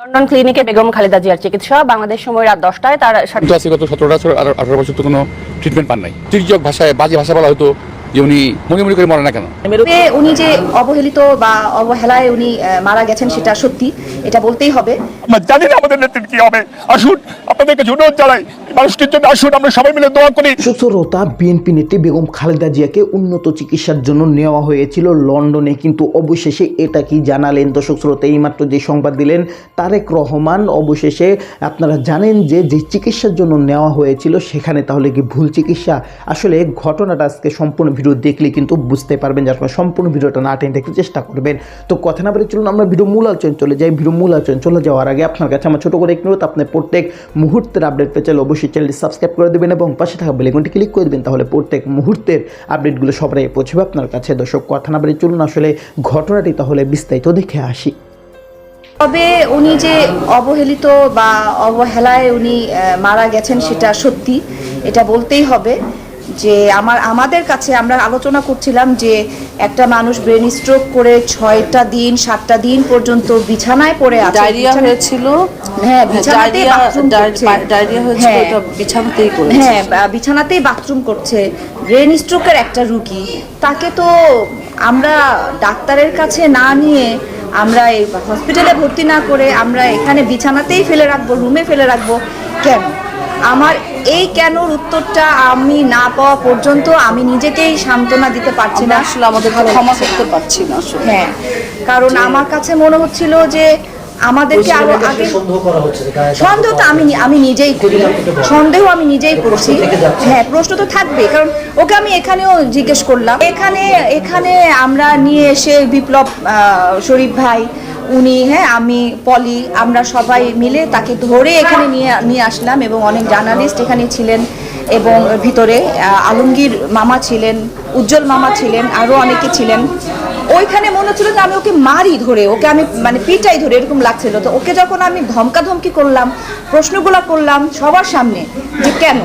London ক্লিনিকে বেগম খালেদা জিয়ার চিকিৎসা। বাংলাদেশ সময় রাত দশটায় তার সতেরো বছর আঠারো বছর তো কোনো ট্রিটমেন্ট পান নাই। তির্যক ভাষায় বাজে ভাষা বলা হতো যে উনি মনে মনে করে মরে না কেন? উনি যে অবহেলিত বা অবহেলায় উনি মারা গেছেন সেটা সত্যি এটা বলতেই হবে। জানি না আমাদের কি হবে। আসুন আপনাদেরকে অনুরোধ জানাই। মানুষটির জন্য আসুন আমরা সবাই মিলে দোয়া করি। সুশ্রোতা বিএনপি নেত্রী বেগম খালেদা জিয়াকে উন্নত চিকিৎসার জন্য নেওয়া হয়েছিল লন্ডনে কিন্তু অবশেষে এটা কি জানালেন দর্শক শ্রোতা এইমাত্র যে সংবাদ দিলেন তারেক রহমান অবশেষে আপনারা জানেন যে যে চিকিৎসার জন্য নেওয়া হয়েছিল সেখানে তাহলে কি ভুল চিকিৎসা? আসলে ঘটনাটা আজকে সম্পূর্ণ ভিডিও দেখলে কিন্তু বুঝতে পারবেন যার আপনারা সম্পূর্ণ ভিডিওটা না টেনে দেখতে চেষ্টা করবেন। তো কথা না বলে চলুন, আমরা ভিডিও মূল আলোচনা চলে যাই। ভিডিও মূল আলোচনা চলে যাওয়ার আগে আপনার কাছে আমার ছোটো করে একটু আপনি প্রত্যেক মুহূর্তের আপডেট পেয়ে চাইলে অবশ্যই চ্যানেলটি সাবস্ক্রাইব করে দেবেন এবং পাশে থাকা বেলেগুনটি ক্লিক করে দেবেন, তাহলে প্রত্যেক মুহূর্তের আপডেটগুলো সবাই পৌঁছবে আপনার কাছে। দর্শক, কথা না বলে চলুন, আসলে ঘটনাটি তাহলে বিস্তারিত দেখে আসি। তবে উনি যে অবহেলিত বা অবহেলায় উনি মারা গেছেন সেটা সত্যি, এটা বলতেই হবে। যে আমার আমাদের কাছে আমরা আলোচনা করছিলাম যে একটা মানুষ ব্রেন স্ট্রোক করে ছয়টা দিন সাতটা দিন পর্যন্ত বিছানায় পড়ে আছে। ডায়রিয়া হয়েছিল? হ্যাঁ বিছানাতেই বাথরুম করছে। ডায়রিয়া হয়েছিল হ্যাঁ। বিছানাতেই করেছে। হ্যাঁ বিছানাতেই বাথরুম করছে। ব্রেন স্ট্রোকের একটা রুগী। তাকে তো আমরা ডাক্তারের কাছে না নিয়ে আমরা এই হসপিটালে ভর্তি না করে আমরা এখানে বিছানাতেই ফেলে রাখব রুমে ফেলে রাখব। কেন? আমার এই কেনর উত্তরটা আমি না পাওয়া পর্যন্ত আমি নিজেকেই সান্ত্বনা দিতে পারছি না। আসলে আমাদের ক্ষমা করতে পারছি না আসলে। হ্যাঁ কারণ আমার কাছে মনে হচ্ছিল যে আমাদেরকে আরও আগে সন্দেহ তো আমি আমি নিজেই করি। সন্দেহ আমি নিজেই করছি। হ্যাঁ প্রশ্ন তো থাকবে কারণ ওকে আমি এখানেও জিজ্ঞেস করলাম। এখানে এখানে আমরা নিয়ে এসে বিপ্লব আহ, শরীফ ভাই উনি হ্যাঁ আমি, পলি, আমরা সবাই মিলে তাকে ধরে এখানে নিয়ে নিয়ে আসলাম এবং অনেক জার্নালিস্ট এখানে ছিলেন এবং ভিতরে আলমগীর মামা ছিলেন, উজ্জ্বল মামা ছিলেন আরও অনেকে ছিলেন। ওইখানে মনে হচ্ছিল যে আমি ওকে মারি ধরে, ওকে আমি মানে পিটাই ধরে, এরকম লাগছিল তো ওকে যখন আমি ধমকা ধমকি করলাম, প্রশ্নগুলো করলাম সবার সামনে যে কেন?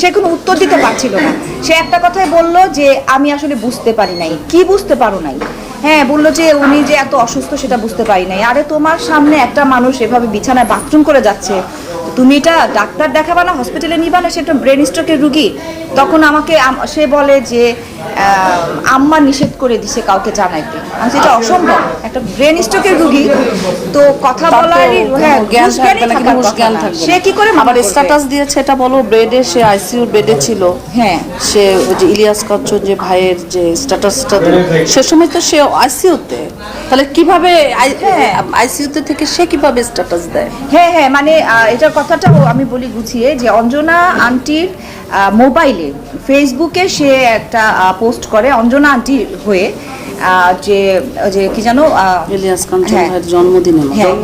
সে কোনো উত্তর দিতে পারছিল না। সে একটা কথাই বলল যে, আমি আসলে বুঝতে পারি নাই। কি বুঝতে পারো নাই? হ্যাঁ বলল যে উনি যে এত অসুস্থ সেটা বুঝতে পারি নাই। আরে তোমার সামনে একটা মানুষ এভাবে বিছানায় বাথরুম করে যাচ্ছে। তুমি এটা ডাক্তার দেখাবা না হসপিটালে নিবা না সেটা ব্রেন স্ট্রোকের রুগী। তখন আমাকে সে বলে যে আম্মা নিষেধ করে দিছে কাউকে জানাইতে। আমি সেটা অসম্ভব। একটা ব্রেন স্ট্রোকের রুগী তো কথা বলার হ্যাঁ জ্ঞান থাকবে না থাকার জ্ঞান থাকবে সে কি করে আবার স্ট্যাটাস দিয়েছে এটা বলো বেডে সে আইসিইউ বেডে ছিল। হ্যাঁ। সে ওই যে ইলিয়াস কাঞ্চন যে ভাইয়ের যে স্ট্যাটাসটা দিল সে সময় তো সে আইসিইউতে তাহলে কীভাবে হ্যাঁ। আইসিইউতে থেকে সে কীভাবে স্ট্যাটাস দেয়? হ্যাঁ হ্যাঁ মানে এটার কথাটাও আমি বলি গুছিয়ে যে অঞ্জনা আন্টির মোবাইলে ফেসবুকে সে একটা পোস্ট করে অঞ্জনা আন্টি হয়ে যে যে কি জানো হ্যাঁ। জন্মদিনে হ্যাঁ।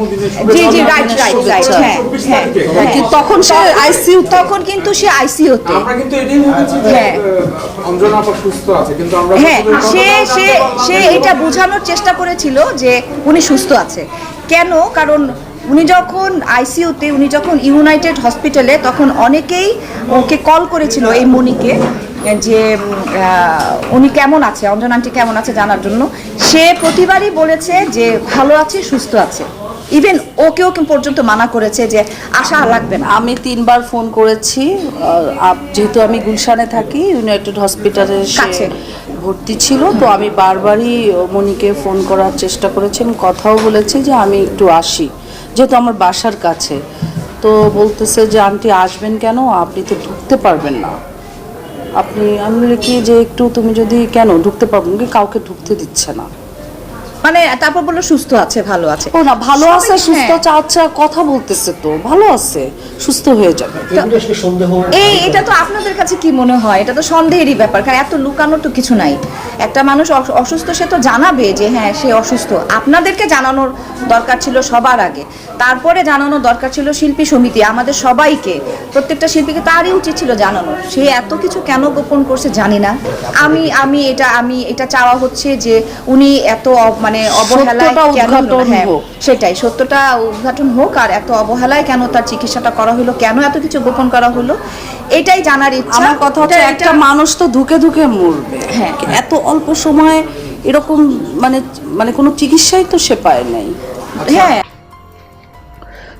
জি জি রাইট রাইট রাইট হ্যাঁ হ্যাঁ। হ্যাঁ। তখন সে আইসিইউ তখন কিন্তু সে আইসিইউতে আমরা কিন্তু এটাই বলতেছি যে হ্যাঁ। অঞ্জনা আপা সুস্থ আছে কিন্তু আমরা হ্যাঁ সে সে সে এটা বোঝানোর চেষ্টা করেছিল যে উনি সুস্থ আছে। কেন? কারণ উনি যখন আইসিইউতে উনি যখন ইউনাইটেড হসপিটালে তখন অনেকেই ওকে কল করেছিল এই মনিকে যে উনি কেমন আছে অঞ্জনা আন্টি কেমন আছে জানার জন্য সে প্রতিবারই বলেছে যে ভালো আছে সুস্থ আছে। ইভেন ওকেও পর্যন্ত মানা করেছে যে আশা লাগবে না। আমি তিনবার ফোন করেছি আপ- যেহেতু আমি গুলশানে থাকি ইউনাইটেড হসপিটালের কাছে। ভর্তি ছিল তো আমি বারবারই মনিকে ফোন করার চেষ্টা করেছি আমি কথাও বলেছি যে আমি একটু আসি যেহেতু আমার বাসার কাছে। তো বলতেছে যে আন্টি আসবেন কেন? আপনি তো ঢুকতে পারবেন না। আপনি, আমি বলি কি যে একটু তুমি যদি কেন ঢুকতে পারব কি কাউকে ঢুকতে দিচ্ছে না। মানে তারপর বলল সুস্থ আছে ভালো আছে। ও না ভালো আছে সুস্থ হ্যাঁ। আছে আচ্ছা কথা বলতেছে তো ভালো আছে সুস্থ হয়ে যাবে। এই এটা তো আপনাদের কাছে কি মনে হয়? এটা তো সন্দেহেরই ব্যাপার কারণ এত লুকানোর তো কিছু নাই। একটা মানুষ অসুস্থ সে তো জানাবে যে হ্যাঁ সে অসুস্থ। আপনাদেরকে জানানোর দরকার ছিল সবার আগে। তারপরে জানানোর দরকার ছিল শিল্পী সমিতি আমাদের সবাইকে। প্রত্যেকটা শিল্পীকে তারই উচিত ছিল জানানো। সে এত কিছু কেন গোপন করছে জানি না। আমি আমি এটা আমি এটা চাওয়া হচ্ছে যে উনি এত অ- মানে অবহেলায় কেন হ্যাঁ। সেটাই সত্যটা উদ্ঘাটন হোক আর এত অবহেলায় কেন তার চিকিৎসাটা করা হলো? কেন এত কিছু গোপন করা হলো? এটাই জানার ইচ্ছা। আমার কথা হচ্ছে একটা মানুষ তো ধুকে ধুকে মরবে। হ্যাঁ। এত অল্প সময় এরকম মানে মানে কোনো চিকিৎসাই তো সে পায় নাই। হ্যাঁ।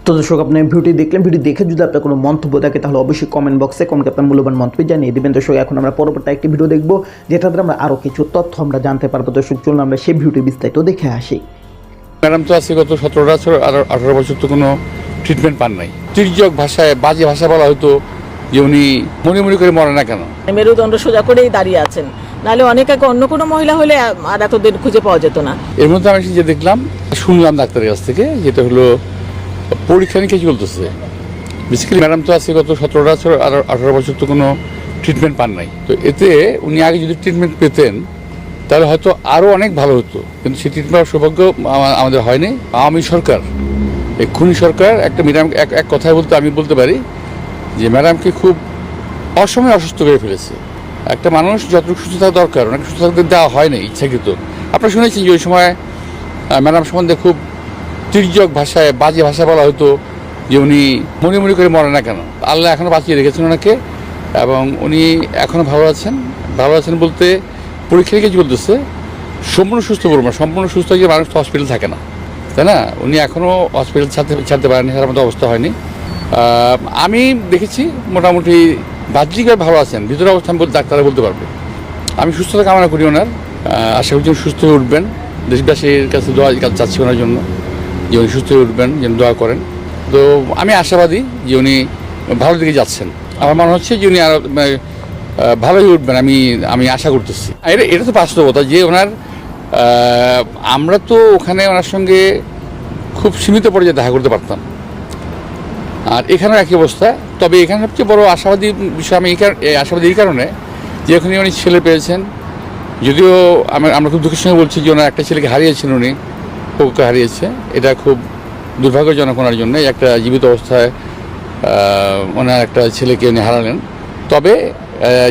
তো দর্শক আপনি ভিডিওটি দেখলেন ভিডিও দেখে যদি আপনার কোনো মন্তব্য থাকে তাহলে অবশ্যই কমেন্ট বক্সে কমেন্ট আপনার মূল্যবান মন্তব্য জানিয়ে দেবেন। দর্শক এখন আমরা পরবর্তী একটি ভিডিও দেখব যেটাতে আমরা আরও কিছু তথ্য আমরা জানতে পারব। দর্শক চলুন আমরা সেই ভিডিওটি বিস্তারিত দেখে আসি। ম্যাডাম তো আছে গত সতেরো বছর আর আঠারো বছর তো কোনো ট্রিটমেন্ট পান নাই। তির্যক ভাষায় বাজে ভাষা বলা হতো যে উনি মনে মনে করে মরে না কেন? মেরুদণ্ড সোজা করেই দাঁড়িয়ে আছেন। নাহলে অনেক আগে অন্য কোনো মহিলা হলে আর এতদিন খুঁজে পাওয়া যেত না। এর মধ্যে আমি যে দেখলাম শুনলাম ডাক্তারের কাছ থেকে যেটা হলো পরীক্ষা নিরীক্ষা চলতেছে। বেসিক্যালি ম্যাডাম তো আছে গত সতেরো বছর আর আঠারো বছর তো কোনো ট্রিটমেন্ট পান নাই। তো এতে উনি আগে যদি ট্রিটমেন্ট পেতেন, তাহলে হয়তো আরও অনেক ভালো হতো। কিন্তু সেই ট্রিটমেন্ট সৌভাগ্য আমাদের হয়নি। আওয়ামী সরকার, এই খুনি সরকার, একটা ম্যাডাম এক এক কথায় বলতে, আমি বলতে পারি যে ম্যাডামকে খুব অসময়ে অসুস্থ করে ফেলেছে। একটা মানুষ যতটুকু সুস্থ থাকা দরকার, অনেক সুস্থ থাকতে দেওয়া হয়নি ইচ্ছাকৃত। আপনারা শুনেছেন যে ওই সময় ম্যাডাম সম্বন্ধে খুব তির্যক ভাষায়, বাজে ভাষা বলা হতো যে উনি মনে মনে করে মরে না কেন? আল্লাহ এখনও বাঁচিয়ে রেখেছেন ওনাকে এবং উনি এখনও ভালো আছেন। ভালো আছেন বলতে পরীক্ষা নিরীক্ষা চলতেছে, সম্পূর্ণ সুস্থ বলব না সম্পূর্ণ সুস্থ হয়ে মানুষ তো হসপিটাল থাকে না। তাই না? উনি এখনও হসপিটাল ছাড়তে ছাড়তে পারেনি তার মতো অবস্থা হয়নি। আমি দেখেছি মোটামুটি বাহ্যিকভাবে ভালো আছেন, ভিতরে অবস্থা আমি ডাক্তাররা বলতে পারবে। আমি সুস্থতা কামনা করি ওনার। আশা করছি সুস্থ হয়ে উঠবেন। দেশবাসীর কাছে দোয়া চাচ্ছি ওনার জন্য। যে উনি সুস্থ উঠবেন যেন দোয়া করেন। তো আমি আশাবাদী যে উনি ভালো দিকে যাচ্ছেন। আমার মনে হচ্ছে যে উনি আরও ভালোই উঠবেন আমি আমি আশা করতেছি। এটা এটা তো বাস্তবতা যে ওনার আমরা তো ওখানে ওনার সঙ্গে খুব সীমিত পর্যায়ে দেখা করতে পারতাম। আর এখানেও একই অবস্থা। তবে এখানে সবচেয়ে বড় আশাবাদী বিষয় আমি এই আশাবাদী এই কারণে যে এখানে উনি ছেলে পেয়েছেন। যদিও আমরা খুব দুঃখের সঙ্গে বলছি যে ওনার একটা ছেলেকে হারিয়েছেন উনি। পকুকে হারিয়েছে। এটা খুব দুর্ভাগ্যজনক ওনার জন্য। একটা জীবিত অবস্থায় ওনার একটা ছেলেকে উনি হারালেন। তবে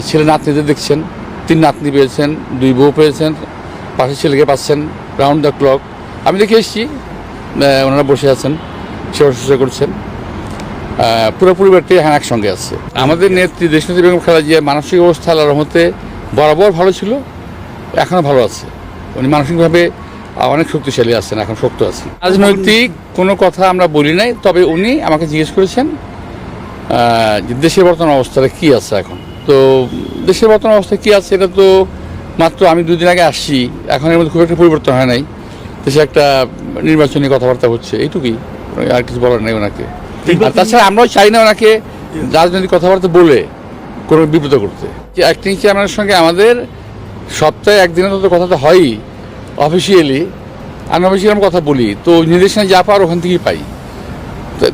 ছেলে নাতনিদের দেখছেন। তিন নাতনি পেয়েছেন, দুই বউ পেয়েছেন, পাশের ছেলেকে পাচ্ছেন। রাউন্ড দ্য ক্লক আমি দেখে এসেছি ওনারা বসে আছেন, সেবা শুশ্রূষা করছেন। পুরো পরিবারটি হ্যাঁ একসঙ্গে আছে। আমাদের নেত্রী দেশনেত্রী বেগম খালেদা জিয়ার মানসিক অবস্থা আল্লাহর রহমতে বরাবর ভালো ছিল এখনও ভালো আছে। উনি মানসিকভাবে অনেক শক্তিশালী আছেন এখন শক্ত আছেন রাজনৈতিক কোনো কথা আমরা বলি নাই তবে উনি আমাকে জিজ্ঞেস করেছেন যে দেশের বর্তমান অবস্থাটা কী আছে এখন। তো দেশের বর্তমান অবস্থা কী আছে এটা তো মাত্র আমি দুদিন আগে আসছি এখন এর মধ্যে খুব একটা পরিবর্তন হয় নাই। দেশে একটা নির্বাচনী কথাবার্তা হচ্ছে এইটুকুই। আর কিছু বলার নেই ওনাকে। আর তাছাড়া আমরাও চাই না ওনাকে রাজনৈতিক কথাবার্তা বলে কোনো বিব্রত করতে। যে অ্যাক্টিং চেয়ারম্যানের সঙ্গে আমাদের সপ্তাহে একদিনে তো কথা তো হয়ই। অফিসিয়ালি আনঅফিসিয়ালি কথা বলি। তো নির্দেশনা যা পাওয়ার ওখান থেকেই পাই।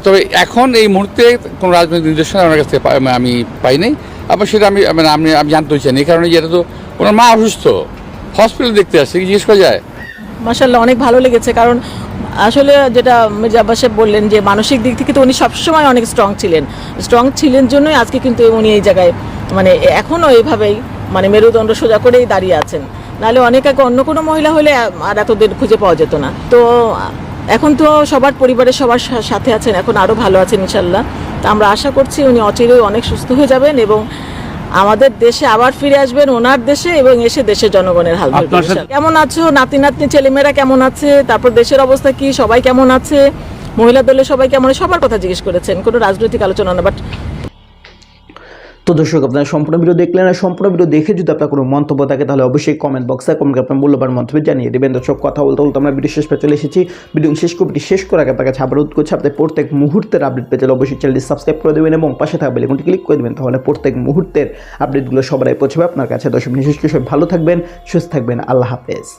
তবে এখন এই মুহূর্তে কোনো রাজনৈতিক নির্দেশনা আমার কাছ থেকে পা- আমি পাই নাই। আবার সেটা আমি মানে আমি আমি জানতেই চাই এই কারণে যে এটা তো ওনার মা অসুস্থ। হসপিটাল দেখতে আসছে। জিজ্ঞেস করা যায়? মাসাল্লাহ অনেক ভালো লেগেছে। কারণ আসলে যেটা মির্জা আব্বাস বললেন যে, মানসিক দিক থেকে তো উনি সবসময় অনেক স্ট্রং ছিলেন। স্ট্রং ছিলেন জন্যই আজকে কিন্তু উনি এই জায়গায় মানে এখনও এইভাবেই মানে মেরুদণ্ড সোজা করেই দাঁড়িয়ে আছেন। নাহলে অনেক আগে অন্য কোনো মহিলা হলে আর এতদিন খুঁজে পাওয়া যেত না। তো এখন তো সবার পরিবারের সবার সাথে আছেন এখন আরও ভালো আছেন ইনশাল্লাহ। তো আমরা আশা করছি উনি অচিরেই অনেক সুস্থ হয়ে যাবেন এবং আমাদের দেশে আবার ফিরে আসবেন ওনার দেশে এবং এসে দেশের জনগণের হাল কেমন আছো? নাতি নাতনি ছেলেমেয়েরা কেমন আছে? তারপর দেশের অবস্থা কি? সবাই কেমন আছে? মহিলা দলের সবাই কেমন আছে? সবার কথা জিজ্ঞেস করেছেন কোনো রাজনৈতিক আলোচনা না বাট তো দর্শক, আপনারা সম্পূর্ণ ভিডিও দেখলেন আর সম্পূর্ণ ভিডিও দেখে যদি আপনার কোনো মন্তব্য থাকে, তাহলে অবশ্যই কমেন্ট বক্সে কমেন্ট আপনার মূল্যবান মন্তব্য জানিয়ে দেবেন। দর্শক, কথা বলতে বলতে আমরা ভিডিও শেষ পেয়ে চলে এসেছি। ভিডিও শেষ করে শেষ করে আগে আপনার কাছে আবার করছি, আপনি প্রত্যেক মুহূর্তের আপডেট পেতে অবশ্যই চ্যানেলটি সাবস্ক্রাইব করে দেবেন এবং পাশে থাকবে লিখুনটি ক্লিক করে দেবেন, তাহলে প্রত্যেক মুহূর্তের আপডেটগুলো সবাই পৌঁছবে আপনার কাছে। দর্শক, বিশেষ কিছু ভালো থাকবেন, সুস্থ থাকবেন। আল্লাহ হাফেজ।